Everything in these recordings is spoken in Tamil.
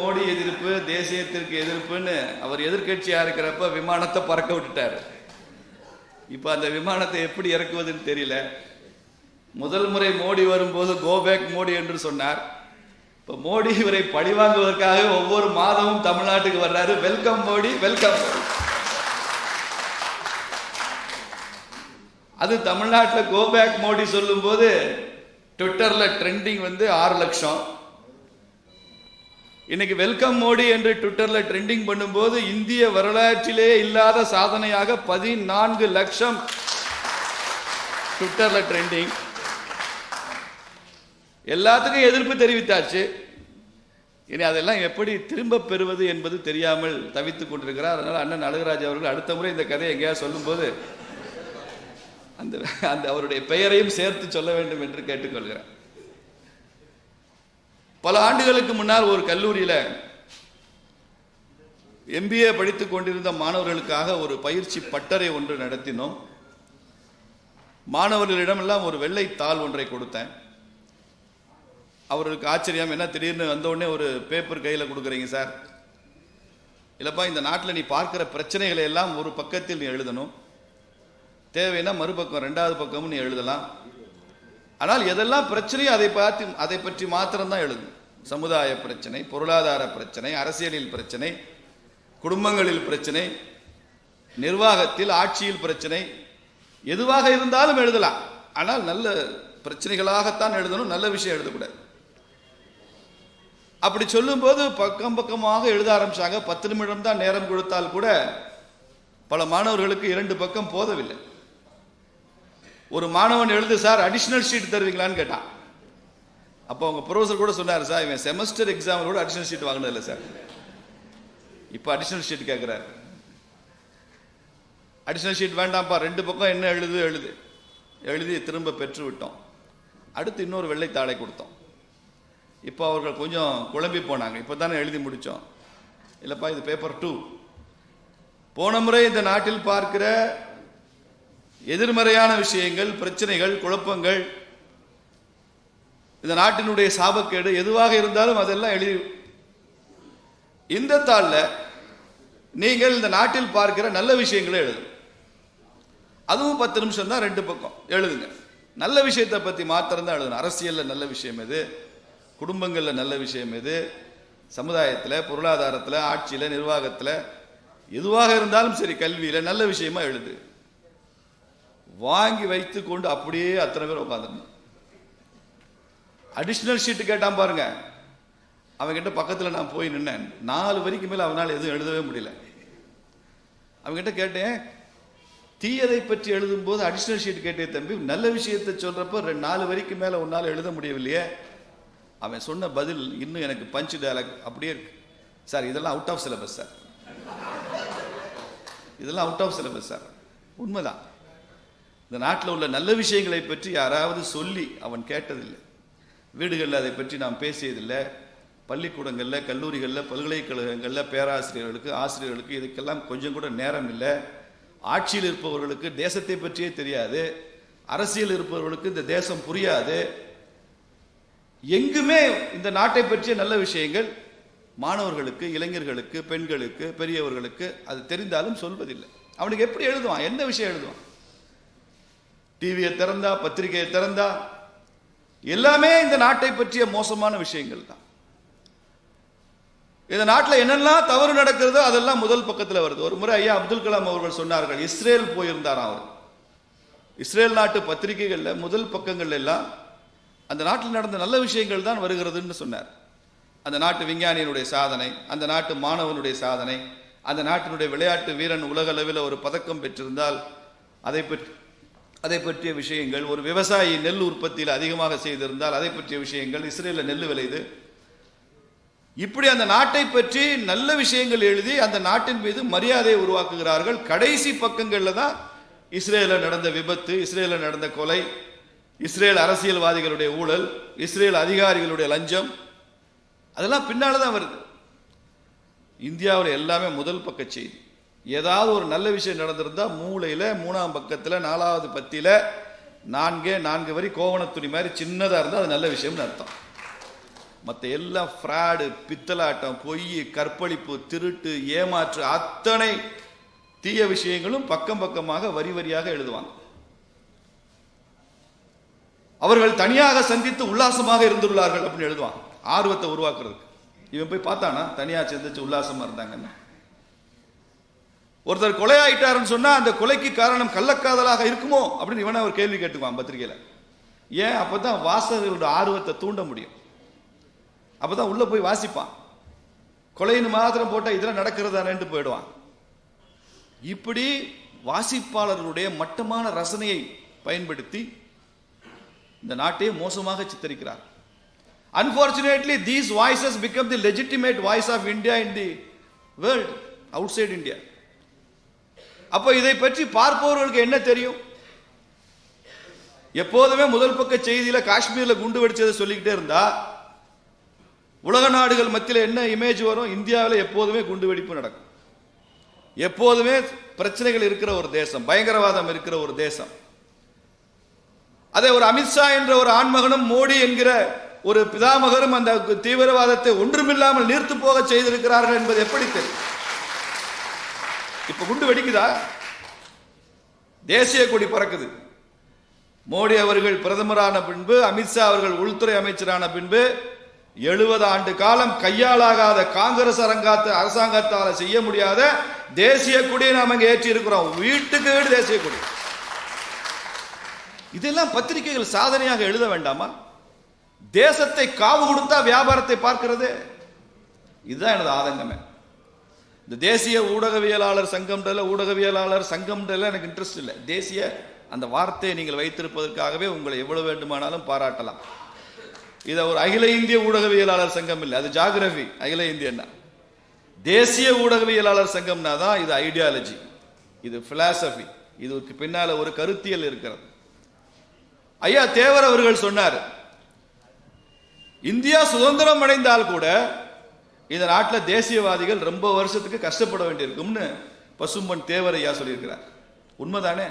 மோடி எதிர்ப்பு தேசியத்திற்கு எதிர்ப்புன்னு அவர் எதிர்க்கட்சியா இருக்கிறப்ப விமானத்தை பறக்க விட்டுட்டாரு. இப்ப அந்த விமானத்தை எப்படி இறக்குவதுன்னு தெரியல. முதல் முறை மோடி வரும்போது கோபேக் மோடி என்று சொன்னார். இப்ப மோடி இவரை பழிவாங்குவதற்காக ஒவ்வொரு மாதமும் தமிழ்நாட்டுக்கு வர்றாரு. வெல்கம் மோடி வெல்கம் அது தமிழ்நாட்டில் கோபேக் மோடி சொல்லும்போது ட்விட்டர்ல ட்ரெண்டிங் வந்து ஆறு லட்சம். இன்னைக்கு வெல்கம் மோடி என்று ட்விட்டர்ல ட்ரெண்டிங் பண்ணும்போது இந்திய வரலாற்றிலே இல்லாத சாதனையாக பதினான்கு லட்சம் ட்விட்டர்ல ட்ரெண்டிங் எல்லாத்துக்கும் எதிர்ப்பு தெரிவித்தாச்சு. இனி அதெல்லாம் எப்படி திரும்ப பெறுவது என்பது தெரியாமல் தவித்துக் கொண்டிருக்கிறார். அதனால் அண்ணன் அழகராஜ் அவர்கள் அடுத்த முறை இந்த கதையை எங்கேயாவது சொல்லும்போது அந்த அந்த அவருடைய பெயரையும் சேர்த்து சொல்ல வேண்டும் என்று கேட்டுக்கொள்கிறேன். பல ஆண்டுகளுக்கு முன்னால் ஒரு கல்லூரியில் எம்பிஏ படித்துக் கொண்டிருந்த மாணவர்களுக்காக ஒரு பயிற்சி பட்டறை ஒன்று நடத்தினோம். மாணவர்களிடமெல்லாம் ஒரு வெள்ளை தாள் ஒன்றை கொடுத்தேன். அவர்களுக்கு ஆச்சரியம் என்ன திடீர்னு வந்தவுடனே ஒரு பேப்பர் கையில் கொடுக்குறீங்க சார்? இல்லைப்பா இந்த நாட்டில் நீ பார்க்குற பிரச்சனைகளை எல்லாம் ஒரு பக்கத்தில் நீ எழுதணும். தேவைன்னா மறுபக்கம் ரெண்டாவது பக்கமும் நீ எழுதலாம். ஆனால் எதெல்லாம் பிரச்சனையோ அதை பார்த்து அதை பற்றி மாத்திரம்தான் எழுதும். சமுதாய பிரச்சனை பொருளாதார பிரச்சனை அரசியலில் பிரச்சனை குடும்பங்களில் பிரச்சனை நிர்வாகத்தில் ஆட்சியில் பிரச்சனை எதுவாக இருந்தாலும் எழுதலாம். ஆனால் நல்ல பிரச்சனைகளாகத்தான் எழுதணும் நல்ல விஷயம் எழுதக்கூடாது. அப்படி சொல்லும்போது பக்கம் பக்கமாக எழுத ஆரம்பிச்சாங்க. பத்து நிமிடம் தான் நேரம் கொடுத்தால் கூட பல மாணவர்களுக்கு இரண்டு பக்கம் போதவில்லை. ஒரு மாணவன் எழுது சார் அடிஷ்னல் ஷீட் தருவீங்களான்னு கேட்டான். அப்போ அவங்க ப்ரொஃபஸர் கூட சொன்னார் சார் இவன் செமஸ்டர் எக்ஸாம் கூட அடிஷனல் ஷீட் வாங்கினதில்ல சார். இப்போ அடிஷ்னல் ஷீட் கேட்குறாரு அடிஷ்னல் ஷீட் வேண்டாம்ப்பா ரெண்டு பக்கம் என்ன எழுது எழுது. எழுதி திரும்ப பெற்று விட்டோம். அடுத்து இன்னொரு வெள்ளை தாளை கொடுத்தோம். இப்போ அவர்கள் கொஞ்சம் குழம்பி போனாங்க. இப்போ தானே எழுதி முடித்தோம் இல்லைப்பா இது பேப்பர் டூ போன முறை இந்த நாட்டில் பார்க்கிற எதிர்மறையான விஷயங்கள் பிரச்சனைகள் குழப்பங்கள் இந்த நாட்டினுடைய சாபக்கேடு எதுவாக இருந்தாலும் அதெல்லாம் எழுதி இந்த தாளில் நீங்கள் இந்த நாட்டில் பார்க்கிற நல்ல விஷயங்களை எழுதும் அதுவும் பத்து நிமிஷம் தான் ரெண்டு பக்கம் எழுதுங்க. நல்ல விஷயத்தை பற்றி மாத்திரம் தான் எழுதணும். அரசியலில் நல்ல விஷயம் எது? குடும்பங்களில் நல்ல விஷயம் எது? சமுதாயத்தில் பொருளாதாரத்தில் ஆட்சியில் நிர்வாகத்தில் எதுவாக இருந்தாலும் சரி கல்வியில் நல்ல விஷயமா எழுது. வாங்கி வைத்து கொண்டு அப்படியே அத்தனை பேர் உட்காந்துருந்தோம் அடிஷ்னல் ஷீட்டு கேட்டான் பாருங்க. அவங்ககிட்ட பக்கத்தில் நான் போய் நின்னேன். நாலு வரைக்கும் மேலே அவனால் எதுவும் எழுதவே முடியல. அவன்கிட்ட கேட்டேன் தீயதை பற்றி எழுதும்போது அடிஷ்னல் ஷீட் கேட்டே தம்பி நல்ல விஷயத்தை சொல்கிறப்ப ரெண்டு நாலு வரைக்கும் மேலே உன்னால் எழுத முடியவில்லையே. அவன் சொன்ன பதில் இன்னும் எனக்கு பஞ்ச் டயலாக் அப்படியே இருக்கு. சார் இதெல்லாம் அவுட் ஆஃப் சிலபஸ் சார் இதெல்லாம் அவுட் ஆஃப் சிலபஸ் சார் உண்மைதான். இந்த நாட்டில் உள்ள நல்ல விஷயங்களை பற்றி யாராவது சொல்லி அவன் கேட்டதில்லை. வீடுகளில் அதை பற்றி நாம் பேசியதில்லை. பள்ளிக்கூடங்களில் கல்லூரிகளில் பல்கலைக்கழகங்களில் பேராசிரியர்களுக்கு ஆசிரியர்களுக்கு இதுக்கெல்லாம் கொஞ்சம் கூட நேரம் இல்லை. ஆட்சியில் இருப்பவர்களுக்கு தேசத்தை பற்றியே தெரியாது. அரசியல் இருப்பவர்களுக்கு இந்த தேசம் புரியாது. எங்குமே இந்த நாட்டை பற்றிய நல்ல விஷயங்கள் மாணவர்களுக்கு இளைஞர்களுக்கு பெண்களுக்கு பெரியவர்களுக்கு அது தெரிந்தாலும் சொல்வதில்லை. அவனுக்கு எப்படி எழுதுவான்? என்ன விஷயம் எழுதுவான்? டிவியை திறந்தா பத்திரிகையை திறந்தா எல்லாமே இந்த நாட்டை பற்றிய மோசமான விஷயங்கள் தான். இந்த நாட்டில் என்னெல்லாம் தவறு நடக்கிறதோ அதெல்லாம் முதல் பக்கத்தில் வருது. ஒரு முறை ஐயா அப்துல் கலாம் அவர்கள் சொன்னார்கள் இஸ்ரேல் போயிருந்தார் அவர்? இஸ்ரேல் நாட்டு பத்திரிகைகளில் முதல் பக்கங்கள் எல்லாம் அந்த நாட்டில் நடந்த நல்ல விஷயங்கள் தான் வருகிறதுன்னு சொன்னார். அந்த நாட்டு விஞ்ஞானியினுடைய சாதனை அந்த நாட்டு மாணவனுடைய சாதனை அந்த நாட்டினுடைய விளையாட்டு வீரன் உலக அளவில் ஒரு பதக்கம் பெற்றிருந்தால் அதை பற்றி அதை பற்றிய விஷயங்கள் ஒரு விவசாயி நெல் உற்பத்தியில் அதிகமாக செய்திருந்தால் அதை பற்றிய விஷயங்கள் இஸ்ரேலில் நெல் விளையுது. இப்படி அந்த நாட்டை பற்றி நல்ல விஷயங்கள் எழுதி அந்த நாட்டின் மீது மரியாதையை உருவாக்குகிறார்கள். கடைசி பக்கங்களில் தான் இஸ்ரேலில் நடந்த விபத்து இஸ்ரேலில் நடந்த கொலை இஸ்ரேல் அரசியல்வாதிகளுடைய ஊழல் இஸ்ரேல் அதிகாரிகளுடைய லஞ்சம். அதெல்லாம் பின்னால் தான் வருது. இந்தியாவில் எல்லாமே முதல் பக்க செய்தி. ஏதாவது ஒரு நல்ல விஷயம் நடந்திருந்தால் மூளையில் மூணாம் பக்கத்தில் நாலாவது பத்தியில் நான்கே நான்கு வரி கோவணத்துணி மாதிரி சின்னதாக இருந்தால் அது நல்ல விஷயம்னு அர்த்தம். மற்ற எல்லாம் ஃப்ராடு பித்தலாட்டம் பொய் கற்பழிப்பு திருட்டு ஏமாற்று அத்தனை தீய விஷயங்களும் பக்கம் பக்கமாக வரி வரியாக எழுதுவாங்க. அவர்கள் தனியாக சந்தித்து உல்லாசமாக இருந்துள்ளார்கள் அப்படின்னு எழுதுவாங்க. ஆர்வத்தை உருவாக்குறதுக்கு. இவன் போய் பார்த்தானா? தனியாக சந்திச்சு உல்லாசமாக இருந்தாங்கன்னு. ஒருத்தர் கொலை ஆயிட்டாருன்னு அந்த கொலைக்கு காரணம் கள்ளக்காதலாக இருக்குமோ அப்படின்னு இவனை ஒரு கேள்வி கேட்டுக்குவான் பத்திரிகையில். ஏன்? அப்போ தான் வாசகர்களோட ஆர்வத்தை தூண்ட முடியும். அப்போ தான் உள்ளே போய் வாசிப்பான். கொலைன்னு மாத்திரம் போட்டால் இதெல்லாம் நடக்கிறதானேன்ட்டு போயிடுவான். இப்படி வாசிப்பாளர்களுடைய மட்டமான ரசனையை பயன்படுத்தி இந்த நாட்டையே மோசமாக சித்தரிக்கிறார். Unfortunately these voices become the legitimate voice of India in the world outside India அப்போ இதை பற்றி பார்ப்பவர்களுக்கு என்ன தெரியும்? எப்போதுமே முதல் பக்க செய்தியில காஷ்மீரில் குண்டு வெடிச்சதை சொல்லிக்கிட்டே இருந்தா உலக நாடுகள் மத்தியில் என்ன இமேஜ் வரும்? இந்தியாவில் எப்போதுமே குண்டு வெடிப்பு நடக்கும். எப்போதுமே பிரச்சனைகள் இருக்கிற ஒரு தேசம் பயங்கரவாதம் இருக்கிற ஒரு தேசம். அதே ஒரு அமித்ஷா என்ற ஒரு ஆண்மகனும் மோடி என்கிற ஒரு பிதாமகரும் அந்த தீவிரவாதத்தை ஒன்றுமில்லாமல் நீர்த்து போக செய்திருக்கிறார்கள் என்பது எப்படி தெரியும்? இப்ப குண்டு வெடிக்குதா? தேசிய கொடி பறக்குது. மோடி அவர்கள் பிரதமரான பின்பு அமித்ஷா அவர்கள் உள்துறை அமைச்சரான பின்பு எழுபது ஆண்டு காலம் கையாளாகாத காங்கிரஸ் அரங்காத்த அரசாங்கத்தால் செய்ய முடியாத தேசிய கொடியை நாம் இங்க ஏற்றி இருக்கிறோம். வீட்டுக்கு வீடு தேசிய கொடி. இதெல்லாம் பத்திரிகைகள் சாதனையாக எழுத வேண்டாமா? தேசத்தை காவு கொடுத்தா வியாபாரத்தை பார்க்கிறது. இதுதான் எனது ஆதங்கமே. இந்த தேசிய ஊடகவியலாளர் சங்கம்ன்றல ஊடகவியலாளர் சங்கம்ன்றல எனக்கு இன்ட்ரெஸ்ட் இல்லை. தேசிய அந்த வார்த்தையை நீங்கள் வைத்திருப்பதற்காகவே உங்களை எவ்வளவு வேண்டுமானாலும் பாராட்டலாம். இதை ஒரு அகில இந்திய ஊடகவியலாளர் சங்கம் இல்லை. அது ஜாகிரபி அகில இந்தியன்னா தேசிய ஊடகவியலாளர் சங்கம்னா தான் இது ஐடியாலஜி இது பிலாசபி இதுக்கு பின்னால ஒரு கருத்தியல் இருக்கிறது. ஐயா தேவர் அவர்கள் சொன்னார் இந்தியா சுதந்திரம் அடைந்தால் கூட இந்த நாட்டில் தேசியவாதிகள் ரொம்ப வருஷத்துக்கு கஷ்டப்பட வேண்டியிருக்கும்னு பசும்பன் தேவரையா சொல்லியிருக்கிறார். உண்மைதானே?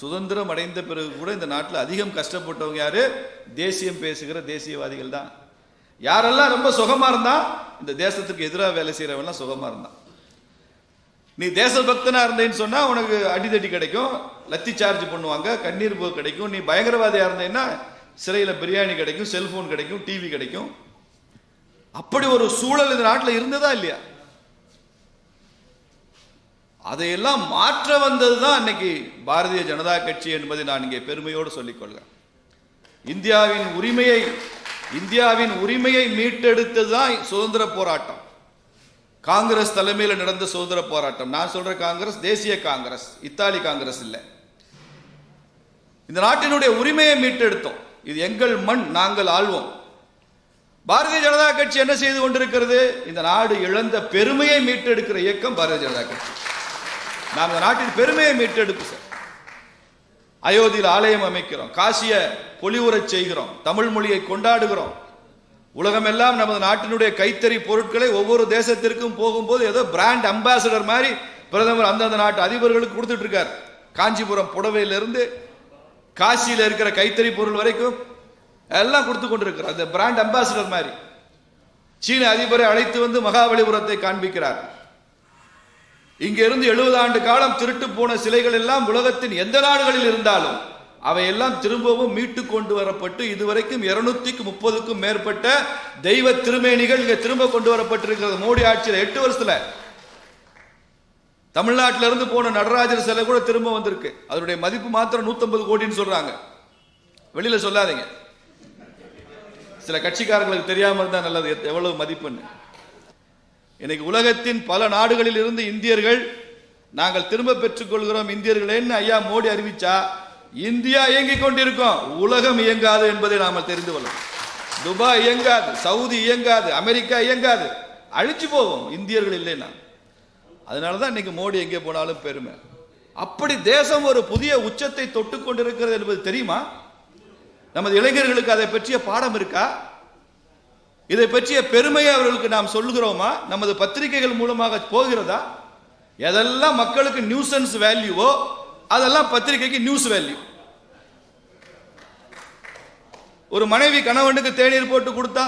சுதந்திரம் அடைந்த பிறகு கூட இந்த நாட்டில் அதிகம் கஷ்டப்பட்டவங்க யாரு? தேசியம் பேசுகிற தேசியவாதிகள் தான். யாரெல்லாம் ரொம்ப சுகமாக இருந்தா இந்த தேசத்துக்கு எதிராக வேலை செய்கிறவெல்லாம் சுகமாக இருந்தான். நீ தேசபக்தனாக இருந்தேன்னு சொன்னால் உனக்கு அடிதடி கிடைக்கும் லத்தி சார்ஜ் பண்ணுவாங்க கண்ணீர் போக்கு கிடைக்கும். நீ பயங்கரவாதியாக இருந்தேன்னா சிறையில் பிரியாணி கிடைக்கும் செல்ஃபோன் கிடைக்கும் டிவி கிடைக்கும். அப்படி ஒரு சூழல் இந்த நாட்டில் இருந்ததா இல்லையா? அதையெல்லாம் மாற்ற வந்தது தான் அன்னைக்கு பாரதிய ஜனதா கட்சி என்பதை நான் இங்கே பெருமையோடு சொல்லிக்கொள்கிறேன் இந்தியாவின் உரிமையை இந்தியாவின் உரிமையை மீட்டெடுத்தது தான் சுதந்திர போராட்டம். காங்கிரஸ் தலைமையில் நடந்த சுதந்திர போராட்டம். நான் சொல்ற காங்கிரஸ் தேசிய காங்கிரஸ் இத்தாலி காங்கிரஸ் இல்லை. இந்த நாட்டினுடைய உரிமையை மீட்டெடுத்தோம். இது எங்கள் மண் நாங்கள் ஆள்வோம். பாரதிய ஜனதா கட்சி என்ன செய்து கொண்டிருக்கிறது? இந்த நாடு இழந்த பெருமையை மீட்டெடுக்கிற இயக்கம் பாரதிய ஜனதா கட்சி. நாம் இந்த நாட்டின் பெருமையை மீட்டெடுப்பு சார். அயோத்தியில் ஆலயம் அமைக்கிறோம் காசிய பொலிவுறச் செய்கிறோம் தமிழ் மொழியை கொண்டாடுகிறோம். உலகமெல்லாம் நமது நாட்டினுடைய கைத்தறி பொருட்களை ஒவ்வொரு தேசத்திற்கும் போகும்போது ஏதோ பிராண்ட் அம்பாசடர் மாதிரி பிரதமர் அந்தந்த நாட்டு அதிபர்களுக்கு கொடுத்துட்டு இருக்கார். காஞ்சிபுரம் புடவையிலிருந்து காசியில் இருக்கிற கைத்தறி பொருள் வரைக்கும் எல்லாம் கொடுத்து கொண்டிருக்கிறார் அந்த பிராண்ட் அம்பாசிடர் மாதிரி. சீன அதிபரை அழைத்து வந்து மகாபலிபுரத்தை காண்பிக்கிறார். இங்கிருந்து எழுபது ஆண்டு காலம் திருட்டு போன சிலைகள் எல்லாம் உலகத்தின் எந்த நாடுகளில் இருந்தாலும் அவையெல்லாம் திரும்பவும் மீட்டு கொண்டு வரப்பட்டு இதுவரைக்கும் இருநூத்திக்கு முப்பதுக்கும் மேற்பட்ட தெய்வ திருமேனிகள் இங்க திரும்ப கொண்டு வரப்பட்டிருக்கிறது. மோடி ஆட்சியில் எட்டு வருஷத்துல. தமிழ்நாட்டில இருந்து போன நடராஜர் சிலை கூட திரும்ப வந்திருக்கு. அதனுடைய மதிப்பு மாத்திரம் 150 கோடின்னு சொல்றாங்க. வெளியில சொல்லாதீங்க. சில கட்சிக்காரங்களுக்கு தெரியாமல் இருந்தால் நல்லது. எவ்வளவு மதிப்புன்னு. இன்னைக்கு உலகத்தின் பல நாடுகளில் இருந்து இந்தியர்கள் நாங்கள் திரும்ப பெற்றுக்கொள்கிறோம் இந்தியர்களேன்னு ஐயா மோடி அறிவிச்சா இந்தியா இயங்கிக் கொண்டிருக்கோம். உலகம் இயங்காது என்பதை நாம தெரிந்து கொள்ளணும். துபாய் இயங்காது சவுதி இயங்காது அமெரிக்கா இயங்காது. அழிச்சு போவோம். இந்தியர்கள் இல்லைன்னா. அதனால தான் இன்னைக்கு மோடி எங்கே போனாலும் பெருமை. அப்படி தேசம் ஒரு புதிய உச்சத்தை தொட்டு கொண்டிருக்கிறது என்பது தெரியுமா? நமது இளைஞர்களுக்கு அதை பற்றிய பாடம் இருக்கா? இதை பற்றிய பெருமையை அவர்களுக்கு நாம் சொல்லுகிறோமா? நமது பத்திரிகைகள் மூலமாக போகிறதா? எதெல்லாம் மக்களுக்கு நியூசன்ஸ் வேல்யூவோ அதெல்லாம் பத்திரிகைக்கு நியூஸ் வேல்யூ ஒரு மனைவி கணவனுக்கு தேநீர் போட்டு கொடுத்தா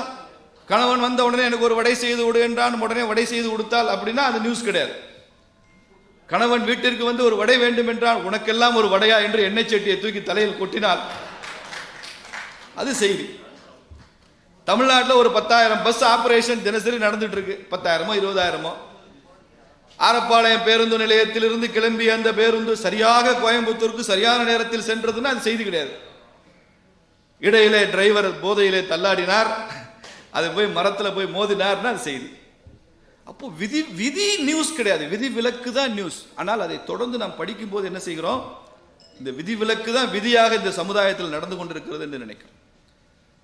கணவன் வந்த உடனே எனக்கு ஒரு வடை செய்து விடு என்றான் உடனே வடை செய்து கொடுத்தால் அப்படின்னா அது நியூஸ் கிடையாது. கணவன் வீட்டிற்கு வந்து ஒரு வடை வேண்டும் என்றால் உனக்கெல்லாம் ஒரு வடையா என்று எண்ணெய் சட்டியை தூக்கி தலையில் கொட்டினால் அது செய்தி. தமிழ்நாட்டில் ஒரு பத்தாயிரம் பஸ் ஆபரேஷன் தினசரி நடந்துட்டு இருக்கு பத்தாயிரமோ இருபதாயிரமோ? ஆரப்பாளையம் பேருந்து நிலையத்திலிருந்து கிளம்பி அந்த பேருந்து சரியாக கோயம்புத்தூருக்கு சரியான நேரத்தில் சென்றதுன்னா அது செய்தி கிடையாது. இடையிலே டிரைவர் போதையிலே தள்ளாடினார். அது போய் மரத்தில் போய் மோதினார்னா அது செய்தி. அப்போ விதி விதி நியூஸ் கிடையாது. விதி விலக்கு தான் நியூஸ் ஆனால் அதை தொடர்ந்து நாம் படிக்கும் போது என்ன செய்கிறோம்? இந்த விதி விலக்கு தான் விதியாக இந்த சமுதாயத்தில் நடந்து கொண்டிருக்கிறது என்று நினைக்கிறோம்.